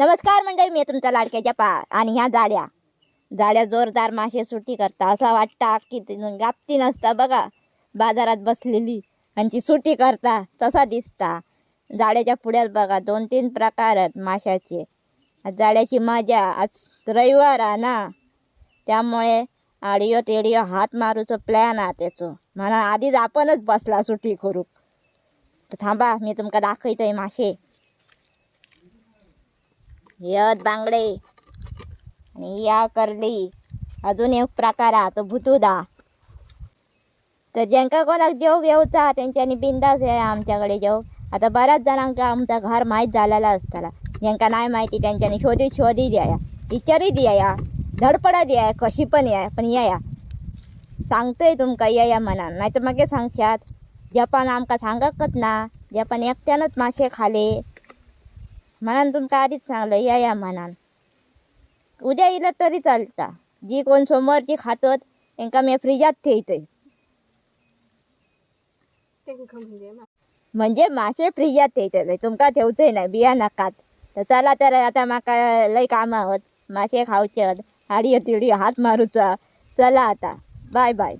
नमस्कार मंडळी मी तुमचा लाडक्या जपा. आणि ह्या जाड्या जाड्या जोरदार मासे सुट्टी करता. असं वाटतं की गापती नसता बघा. बाजारात बसलेली आणि ती सुट्टी करता तसा दिसता. जाड्याच्या पुढ्यात बघा दोन तीन प्रकार आहेत माशाचे. जाळ्याची जाड्याची मजा आज रविवार आहे ना. त्यामुळे आडिओ तेडिओ हात मारूचं प्लॅन आहे त्याचं. म्हणा आधीच आपणच बसला सुट्टी करू. तर थांबा मी तुमका दाखवतोय मासे. यत बांगडे. आणि या करली अजून एक प्रकार हा तो भुतुदा. तर ज्यांका कोणाक जेव घेवचा त्यांच्यानी बिंदास आहे आमच्याकडे जेव. आता बऱ्याच जणांका आमचा घर माहीत झालेला असताना ज्यांका नाही माहिती त्यांच्यानी शोधी शोधी द्याया विचारी द्याया धडपडा द्याया कशी पण या पण या सांगतोय तुमका या या मनान नाहीतर मग सांगशात. जपान आमका सांगकच ना. जपान एकट्यानच मासे खाले. म्हणाल तुमका आधीच सांगलं या या मनान उद्या येलं तरी चालता. जी कोण सोमवारची खातत त्यांका मी फ्रीजात ठेवतोय. म्हणजे मासे फ्रीजात ठेवतले तुमका ठेवतोय नाही बिया नाकात. तर चला तर आता माका लय काम आहोत. मासे खावचे हाडी तिडी हात मारूचा. चला आता. Bye bye